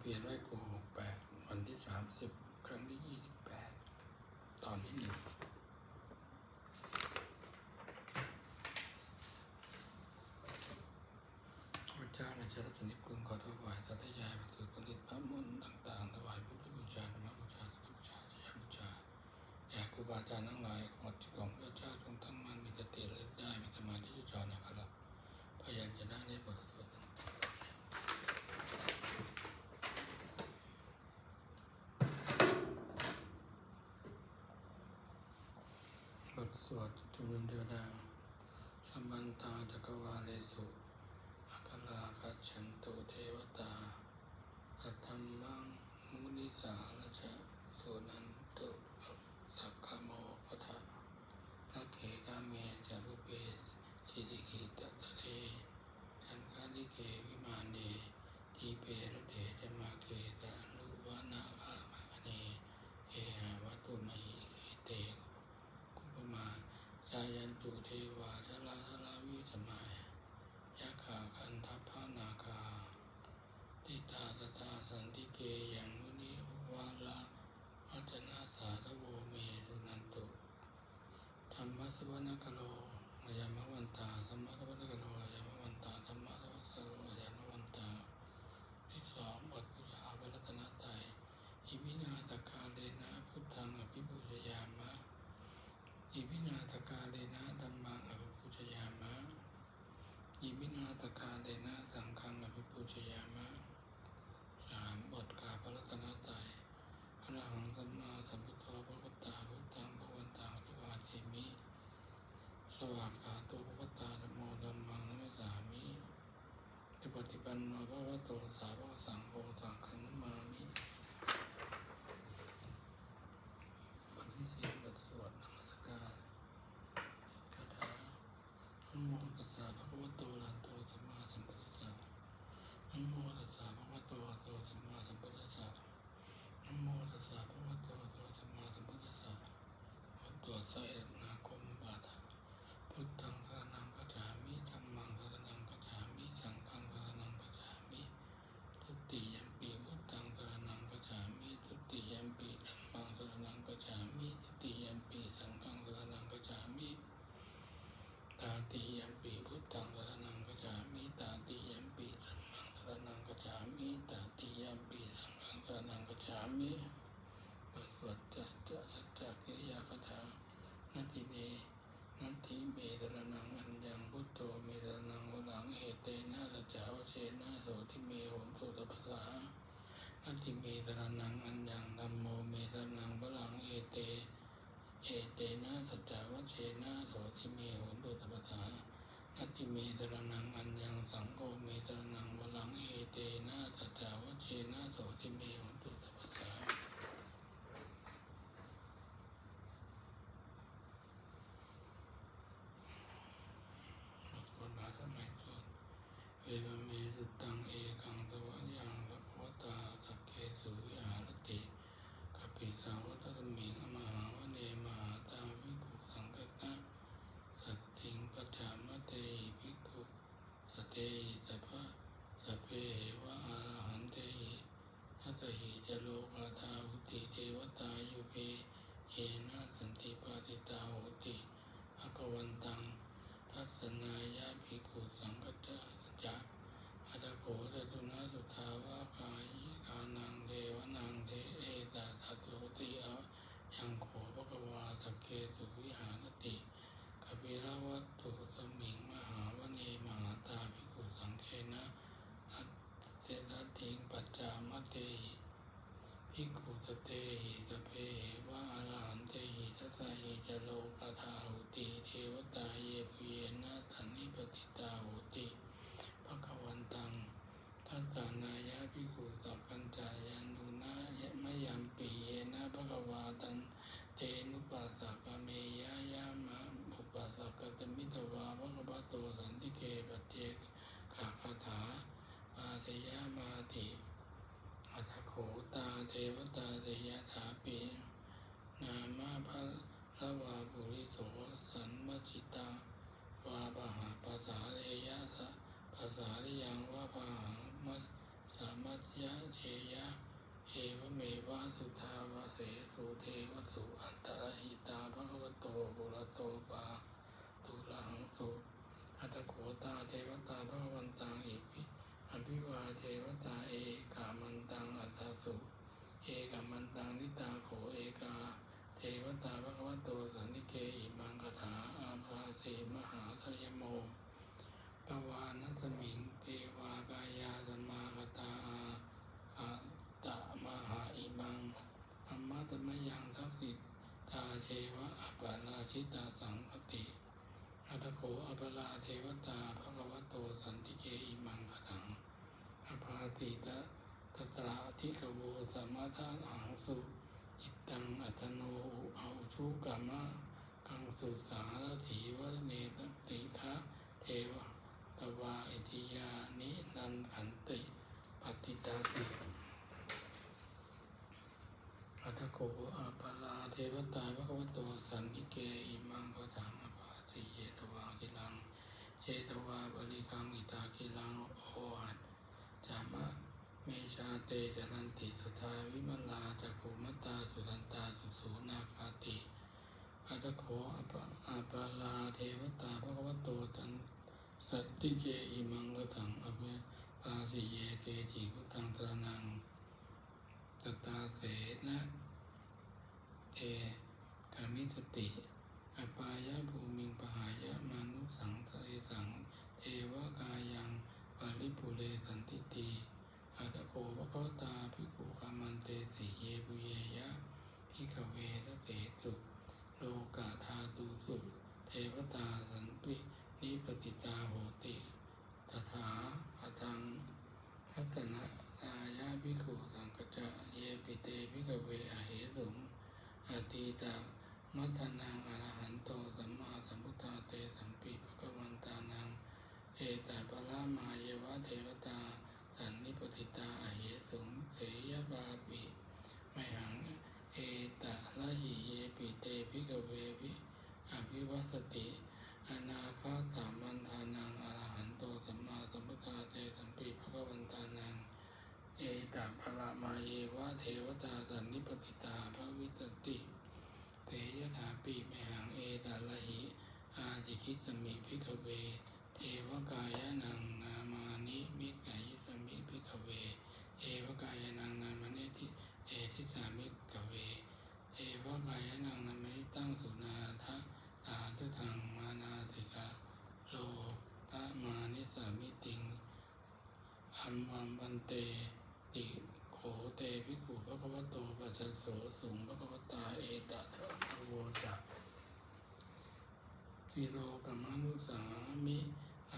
เพียรไหว้โกหกแปดวันที่สามสิบครั้งที่ยี่สิบแปดตอนที่หนึ่งพระเจ้าในชาตินิคุณขอถวายตัทยายประสุผลิตพระมนต์ต่างๆถวายพุทธบูชาธรรมบูชาสังฆบูชาชยบูชาอยากครูบาอาจารย์ทั้งหลายขอจิตของพระเจ้าจงตั้งมั่นมีสติระลึกได้มีสมาธิยุจรนะครับพยัญชนะในบทสวด บท สวดจุลเทวดาสมันตาจักรวาเลสุอัคราคัจฉันตุเทวตาอัตถมมังมุนิสาลชะสุนันตุสักขโมปทะนักเขกาเมจารุเปสิริกิตตะเลจันคาลิเกวิมาเนทีเประเดจมาเกตาลุวานาคาภาเนเอหาวัตุมหิเคเต กุปมาจายันตุเทวาชลาชลาวิสมัยยะขาคันทัพพานาคาติตาตตาสันติเกยังมุนิวาลาวัจนาสาธโวเมรุนันตุธรรมสวนกโลยามวันตาธรรมสวนกโลยามวันตาธรรมสวนกโลยามวันตาที่สองบทบูชาพระรัตนตรัยอิมินาตกาเลนะพุทธังอภิบูชยามะ อิมินาตกาเลนะดัมมังอภิปูชยามะ อิ มินาตกาเดนะสังฆังอภิปูชยามะสามบทกาพระรัตนตรัยพระหังสัมมาสัมพุทโธพระพุทธาพุทธังพระวันตังอภิวาเทมิ สวากขาโตพระพุทธาธัมโมธัมมังนัมสสามิปฏิปฏิปันโนภะคะวะโตสาวกสังโฆสังฆังนัมมามิวันที่สี่บทสวดนมัสการคาถานะโมตัสสะภะคะวะโตอะระหะโตสัมมาสัมพุทธัสสะ นะโมตัสสะภะคะวะโตอะระหะโตสัมมาสัมพุทธัสสะนะโมตัสสะภะคะวะโตอะระหะโตสัมมาสัมพุทธัสสะขอตรวจสอบนาคมบาทะพุทธังสรณังกัจฉามิธัมมังสรณังกัจฉามิสังฆังสรณังกัจฉามิทุติยัมปีพุทธังสรณังกัจฉามิทุติยัมปีธัมมังสรณังกัจฉามิทุติยัมปีสังฆังสรณังกัจฉามิ ตาติยัมปีพุทธังสรณังกัจฉามิตาติยัมปีสัมมังสรณังกัจฉามิตาติยัมปีสังฆังสรณังกัจฉามิบทสวดจัสจะสัจจกิริยาคาถานาทิเมนัตถิเมตระนังอัญญังพุทโธเมตระนังวลังเหเตนะสั จาวเชนะโสทิเมโหนตุสัสสะนาทิเมตระนังอัญญังธัมโมเมตระนังบลังเอเต เอเตนะสัจจาวเชนะโสติเมโหนตุตปัสสานัตติเมตระนังอัญญังสังโฆเมตระนังบลังเอเตนะสัจจาวเชนะโสติเมโหนตุตปะทาส่วนบาสมัยก่อนเวรเมสุตังเอกังสวะยังสัพพวตาสัพเคสุวิหารติ กัปปิสาวัตตมิงอมหาวเนมหาตาวิกุสังกตะสัตถิงปัจจามเตหิภิกขุสเติสัพพะสัพเพเหวะอาหันเตหิทัตหิจโลกาธาหุติเทวตายุเพเยนะสันติปาติตาหุติภควันตังทัศนายาภิกขุสังกัจจะจะอัตโขตตุนาสุทาวาคายิกานังเทวนังเทเอตาทัตโตติอายังโขภควาสักเคสุวิหารติกปิรวัตถุสมิงมหาวเนมหาตาภิกขุสังเทนะอัตเสนติงปัจจามเตหิ ภิกขุสเตหิสเพเหวะอรหันเตหิทัสหิจโลกาธาหุติเทวตาเยปุเยนะสันนิปติตาหุติภควันตังทัสสานายะภิกขุสัพพัญจายันุนะยะมะยัมปีเยนะภควาตันเตนุปัสสะกะเมยะยะมะอุปัสสะกะตมิตวาภควะโตสันติเกปัจเจกขาคาถาอาเทยะมาติ อัตโขตาเทวตาเทยถาปินามาภะละวาปุริโสสันมจิตาวาปหาภาษาเรยะสะภาษาริยังว่าพาหังมัสสามัจเยะเชยะเอวเมวะสุทาวะเสสุเทวสุอันตรหิตาภควโตบุรโตปาตุลังสุอัตโขตาเทวตาภควันตังอิปิ อภิวาเทวตาเอกามันตังอัตถสุเอกามันตังนิตาโขเอกา เทวตาภควโตสันติเกอิมังคถาอาภาสีมหาทยโมปวานัสมิงเทวากายาสมมาคตาอาอาตะมหาอิมังอัมมาตมยังทักษิตาเชวะอัปปาราชิตาสังคติอัตโขอัปปราเทวตาภควโตสันติเกอิมังคถังาติตะตตราทิกโวสมาทาหังสุอิตังอัตโนเอาชุกามะกังสุสารถีวะเนตติคะเทวะตวาอิทิยานินันขันติปฏิตาติอัตโกอาปาลาเทวตาภควโตสันนิเกอิมังกถังอภาสิเยตวากิลังเจตวาบริคังอิตากิลังโอหัต จามะเมชาเตจนันติสุทาวิมลาจักุมตตาสุตันตาสุสูนาคาติอัตโขอาปาอาปาลาเทวตาภควโตตันสัตติเกอิมังกถังอภะปาสิเยเกจิพุทธังตระนังตตาเสนะเตกามิสติ อปายะภูมิงปหายะมานุสังเทสังเทวกายัง ปาริปุเรสันติตีอัตโกวะโคตาภิกขุกามันเตสีเยปุเยยะพิกเวทเสสุโลกาธาตุสุเทวตาสันตินิปติตาโหติตถาปทังทัศนะอายาภิกขุสังกจจะเยปิเตภิกเวอเหสุงอตีตามัทนังอรหันโตสัมมาสัมพุทธาเตสัมปิภกวันตานัง เอตาปรามาเยวะเทวตา สันนิปติตาอเหสุงเสยบาปิไมหัง เอตะละหิเยปิเตภิกเววิอภิวัสติ อนาคาสามันทานังอรหันโตสัมมาสัมพุทธาเตสัมปีภควันตานัง เอตาภละมาเยวะเทวตาสันนิปติตาภวิตติเตยถาปีเมหังเอตาละหิอาจิคิสมิพิกเว เทวกายนังนามานิมิกายิสมิพิกเว เอวกายนังนามานิทิเอทิสามิกเว เอวกายนังนามานิตั้งสุนาทะสาธุทังมานาติกาโลตะมานิสามิติงอัมมัมบันเตติโขเตภิกขุภควโตปัจจโสสุงภควตาเอตะทะโวจักกิโลกัมมานุสามิ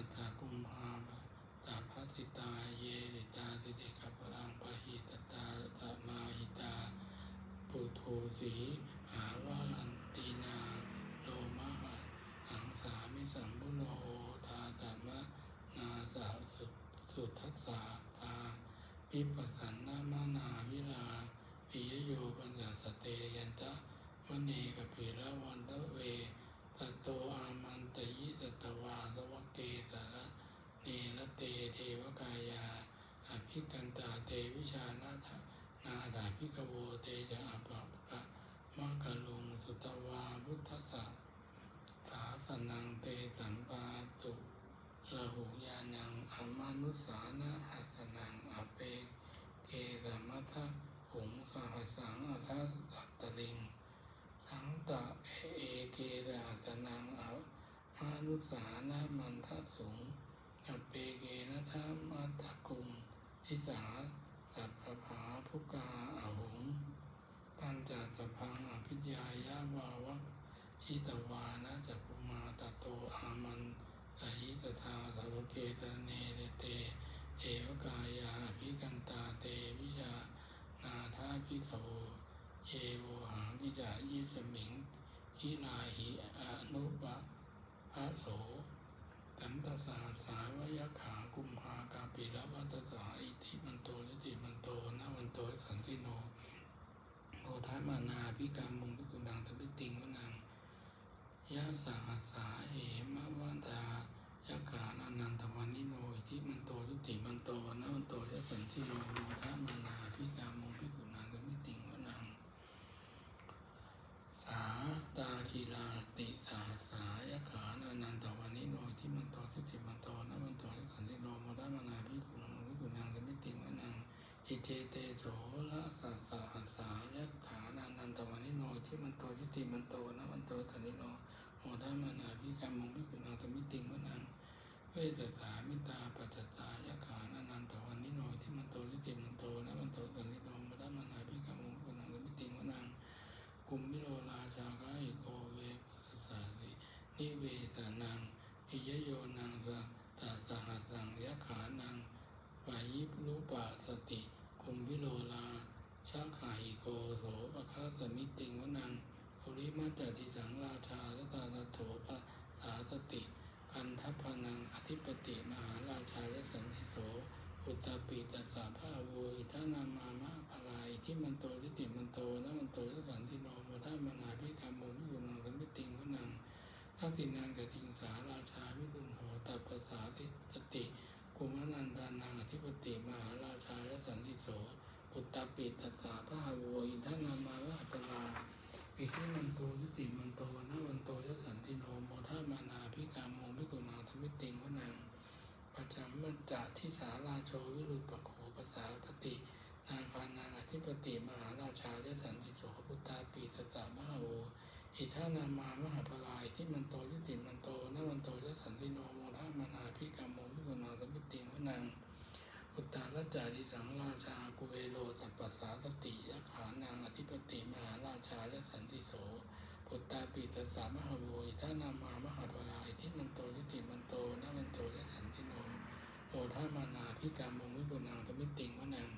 อัตถกุมภาตาภัสิตาเยติตาติเดกัปรังปะหิตตาตมาหิตาปุถุสีหาวาลันตีนาโลมะหังสามิสัมพุโนทาตมะนาสาสุสุทัสสาตาปิปัสสันนามานาวิลาปิยโยปัญญาสเตยันตะวเนกปิระวันตะเวตโตอามันตยิสตวาสวกเกสาระเนรเตเทวกายาอภิกันตาเตวิชานาถนา โวเตจะอภะกะมะกะลุงสุตวาพุทธสสะสาสนังเตสัมปาตุละหุญาณังอมานุสานะหัสนังอเปเกสมมัทะผงสหัสสังอัทตัตตลิง สังตะเอเอเกราสนังอมานุสานะมันทะสุงอเปเกนะทะมัตกุงทิสา สัพพภาภุกาอหุงตันจัสพังอภิญญายาวาวะชิตวานะจักุมาตโตอามันตหิตถาสาวเกตเนเรเตเอวกายาภิกันตาเตวิชานาทาภิกขโวเยโวหังวิจายิสมิงกิลาหิอนุปะพระโส ตันตสาสาวยขากุมภากาปิระวัตตาอิทิมันโตยุติมันโตนาวันโตสันสิโนโอทัมานาพิกามุงพิกุดังทวิติงวนังยะสาหัสสาเหมวันตายะขานานันตวานิโนอิทิมันโตยุติมันโตนาวันโตยะสันสิโนโอทัมานาพิกามุงพิกุดังทวิติงวนังสาตาคีลาติ จเตโสละสัสสะหัสสายัตถานันนันตวานิโนที่มันโตยุติมันโตนะมันโตสันนิโนโมทามานาพิกามุงพิกุณาตมิติงวนังเวสสามิตาปัจจตายะขานันันตวานิโนที่มันโตยุติมันโตนะมันโตสันนิโนโมทามานาพิกามุงพิกุณาตมิติงวนังกุมมิโลราชากาอิโกเวปุสสาสินิเวสานังอิยโยนังสะตาสหัสังยะขานังวายิรูปะสติ คุมวิโลลาชางขาหิโกโสปะคาสมิติงวนังภริมาจติสังราชาสตาลโถปะสาสติกันทัพนังอธิปติมหาราชายสันติโสอุตตปิตัสสะพระโวอิทานามามะพลายที่มันโตทิติมันโตนะมันโตยสันติโนโมทัมนาพิกามุวิบุนังสมิติงวนังทักษินางกติงสาราชาวิรุณโหตัปปสาติสติ กุมนันดานังอธิปติมหาราชายสันติโสปุตตปิตัสสะพระหาโวอินทนามาวะอัปปลาอิทิมันโตยุติมันโตนะวันโตยสันติโนโมทามานาพิกามงพิกุณาธมิติงวนังปัจจมมัจจะทิสาราโชวิรุปปโขภาษาปตินางพานางอธิปติมหาราชายสันติโสปุตตาปิตัสสะพระหาโว อิทานามามหาปลายที่มันโตยุติมันโตนะวันโตยสันติโนโมทามานาพิกามงพิกุณาธมิติวนังอุตตารจาริสังราชากุเวโลตัปปสาสติยขานางอธิปติมหาราชายสันติโสปุตตาปิตสามหาโวยท่านามามหาปรายที่มันโตทิติมันโตนะมันโตยสันติโนโมทามานาพิกามงวิบุนังสมิติงวนัง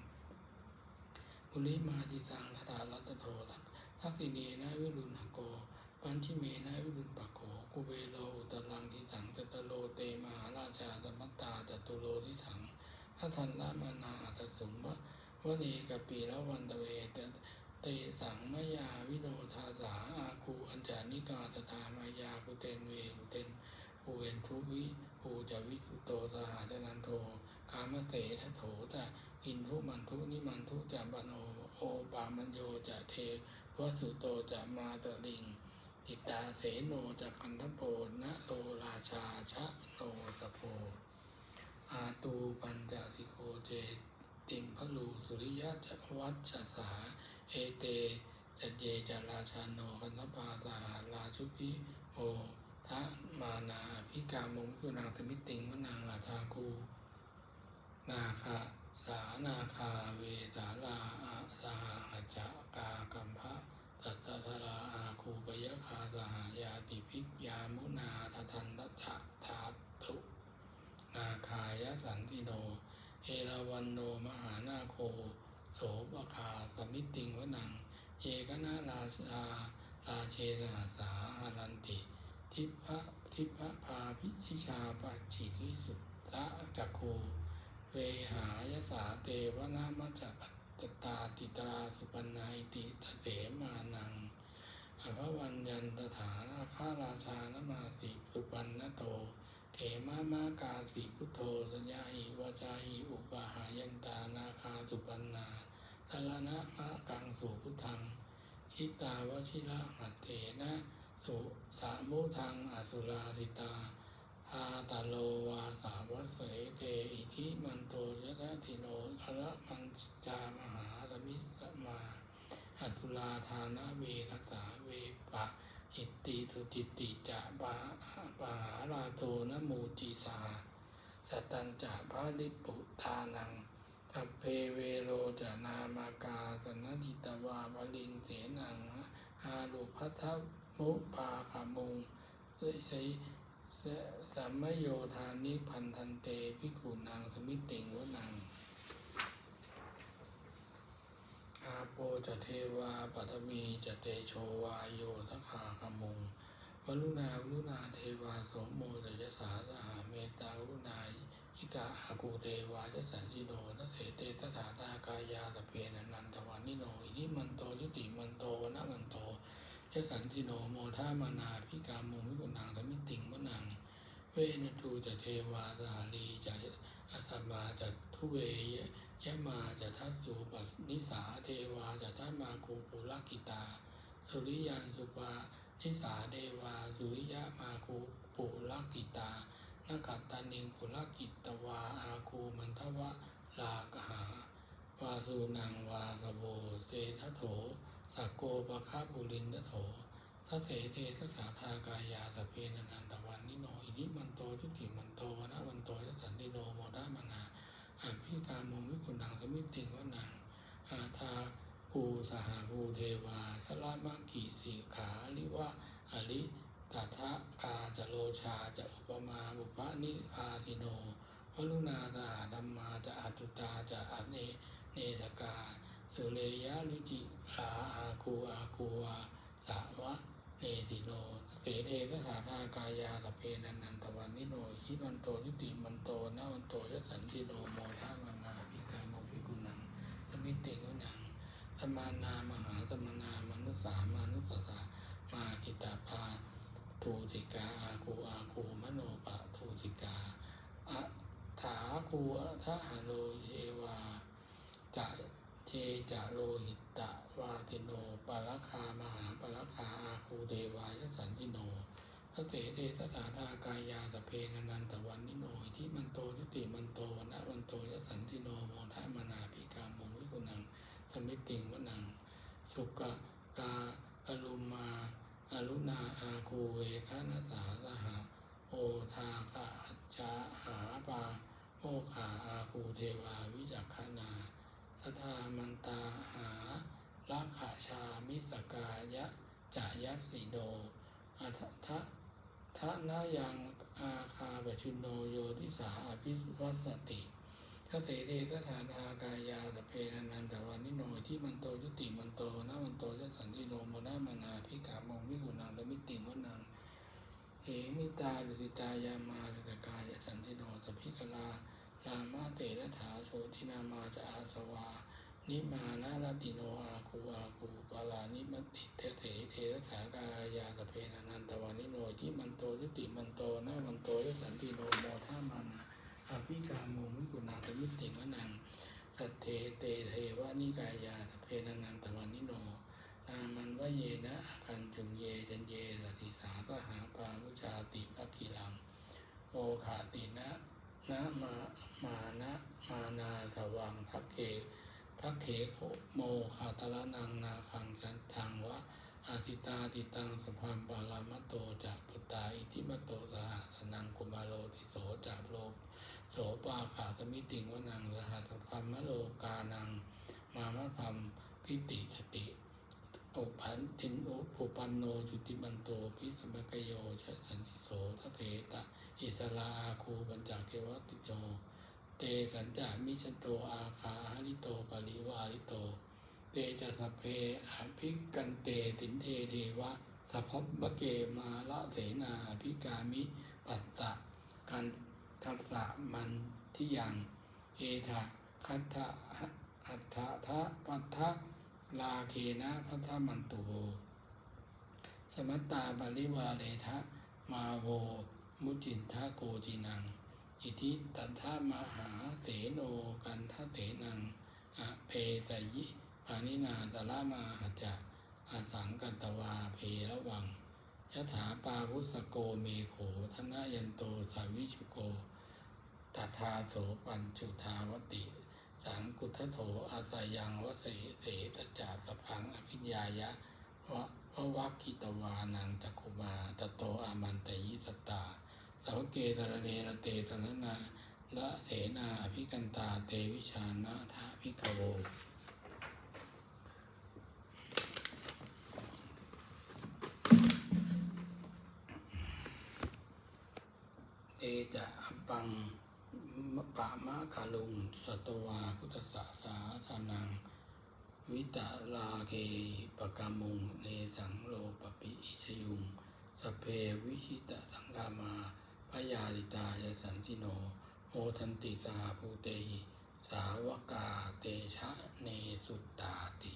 อุลิมาจิสังทตารัตโททั กษิเนนะวิรุณหโก ปัญชิเมนะวิรุณปักโขกุเวโลอุตรังทิสังจตโลเตมหาราชาสมัตตาจตุโลทิสังถ้าทันละมานาอัตสุมวะวะเนกปีละวันตะเวตเตสังมยาวิโนทาสาอาคูอัญจานิกาสตามายาปุเตนเวปุเตนปูเวนทุวิปูจวิทุโตสหาดนันโท กามเตทะโถจะ อินทุมันทุนิมันทุจะบโนโอปามัญโยจะเทวสุโตจะมาตลิงติตาเสโนจะคันทโปนะโตราชาชะโนสโพอาตูปัญจสิโกเจติมพลูสุริยะจวัชสาเอเตจัเยจาราชาโนกันทปาสหาราชุพิโอทะมานาพิกามงคุนางธมิติงวนังอาทาคูนาคา สานาคาเวสาลาอาสหอาจกากัมภะตัตตะราอาคูปยคาสหายาติพิกยามุนาททันตัจทาตุนาคายสันติโน เอราวันโนมหานาโค โสปคาสมิติงวนัง เอกนาราชาราเชสหาสาหารันติ ทิพะทิพะพาพิชิชาปัจฉิวิสุทธะจักโค เวหายสาเตวนามัจจปัตตาติตราสุปันนาอิติตเสมานังอภวันยันตถานาคาราชานมาสิสุปันนโตเขมามากาสิพุทโธสัญญาหิวาจาหิอุปาหายันตานาคาสุปันนาสารณะมะกังสุพุทธัง ชิตาวชิระหัตเถนะ สุสามุทังอสุราสิตา หาตาโลวาสาวเสเตอิทิมันโตยะทิโนอระมังจามหาสมิสมาอสุราธานะเวทัสาเวปะจิตติสุจิตติจะปาปาหาราโตนะมูจิสาสตันจะพระลิปุตานังทัพเพเวโรจนามากาสนทิตวาบลิงเสนังอาลุพัทมุปาขามุงสย สสัมมโยธานิพันธันเตพิกุนางสมิติงวนัง อาโปจะเทวาปัตมีจะเตโชวาโยทัคาคมุงวรุณาวรุณาเทวาโสโมตยสาสหาเมตาวรุณาอิกาอากูเทวายสันจิโนทัเสเตตถาตากายาตเพนันนันทวานิโนอิทิมันโตยุติมันโตนะมันโต ยสันจิโนโมทามานาพิกามุงวิกุณังธมิติงวนัง เวนทูจะเทวาสหารีจะอาสมาจะทุเวยะมาจะทัสสุปนิสาเทวาจะทัมาโคปุลกิตา สุริยันสุปานิสาเทวาสุริยะมาโคปุลกิตานากัตตานิงปุลกิตวาอาคูมันทวะลากหาวาสูนังวาสโวเสทโถ สักโกปะคาบุรินทโถทัเสเททัสสาทากายาสเพนันตวันนิโนอินิมันโตทุติมันโตวนะวันโตยสันติโนโมดามนาอาภิกามงวิกุณังสมิติงวนังอาทาภูสหภูเทวาชลามกิสิขาลิวะอริตถะกาจะโลชาจะอุปมาบุปนิพาสิโนพรุณาตาดัมมาจะอัตุตาจะอเนเนสกา สุเรยะลุจิอาอาคูอาคูวาสาวะเนติโนเสเทสถาทากายาสเพนันนันตวันนิโนชิมันโตยุติมันโตนาวันโตยสันติโนโมทามังนาภิกามพิกุนังสมิติกุนังธรรมานามหาธรรมนามนุสามานุสสามากิตาภาทูจิกาอาคูอาคูมโนปะทูจิกาอะถาคูอัทหะโลเยวาจะ เชจะโลหิตะวาติโนปาราคามหาปาราคาอาคูเดวายสันติโนพระเสเดสถาทากายาสเพนันันตวันนิโนที่มันโตทิติมันโตวันนะวันโตยสันติโนโมทามนาภิกามงวิกุนังสมิติงวนัง สุกะกากะลุมาอรุณาอาคูเวคานาสาสหโอทาคะอัจฉาหาปาโมขาอาคูเทวาวิจักขณา สทามันตาหาลักขาชามิสกายะจายัสสิโนอัททะทะนายังอาคาปชุนโนโยทิสาอภิวัสสติทเสเดสถานากายาสพเพนันันตวันนิโนที่มันโตยุติมันโตนะมันโตจะสันติโนโมนามานาพิกามงวิกุนังและมิติวนังเหมิตาดุติตายามาสกกายสันติโนสพิกลา ลามาเตระถาโชตินามาจะอาสวา นิมานาลติโนอาคูอาคูปาลานิมติเทเถเทระถากายาสเพนันันตวานิโนที่มันโตยุติมันโตนะมันโตยสันติโนโมท่ามานาอาภิกาโมมิกุณาสมิติมะนังสัทเทเตเทวะนิกายาสเพนันันตวานิโนนามันวะเยนะอาคันจุงเยจันเยสติสาตหาปาวุชาติอักิลังโอขาตินะ นะมามานะมานาสวังพักเขพักเขโคโมขาตละนังนาคังจันทังวะอาทิตาติตังสพัมปารามโตจากปุตตาอิทิมโตสหสนังกุมาโลติโสจากโลกโสปาขาตมิติงวนังสหัสพัมมโลกานัง มามะพัมพิติสติอุปันตินอุปุปันโนจุติมันโตพิสมกโยชะสันติโสทะเทตะ อิสลาอาคูปัญจเกวติโยเตสัญจามิชนโตอาคาหริโตปริวาริโต เตจะสเพอภิกันเตสินเทเทวะสัพพะเกมาละเสนาอภิกามิปัสสะกันทัสสะมันทิยังเอทะคัตถะอัฏฐะทะปัทะลาเคนะพัทธมันตุโวสมัตตาปริวาเรทะมาโว มุจินทาโกจินัง อิทิตันทามหาเสโนกันทะเถนังอะเพสยิปานินาตละมาหจจะอาสังกันตวาเพระวังยถาปาวุสโกเมโขธนายันโตสาวิชุโกตัทาโสปัญจุทาวติ สังกุทโถอาสายังวเสเสตจาสพังอภิญญายะวะวะวักคิตวานังจักขุมาตโตอามันตยิสตา สาวเกตระเนระเตสนนาละเสนาอภิกันตาเตวิชานะทาภิกโวเตจะอัปปังปะมะคาลุงสตวาพุทธสาสาสานัง วิตาลาเกปะกามุงเนสังโลปปิอิชยุงสเพวิชิตสังกามา พยาลิตายสันติโนโอทันติสหภูเตหิ สาวกาเตชะเนสุตตาติ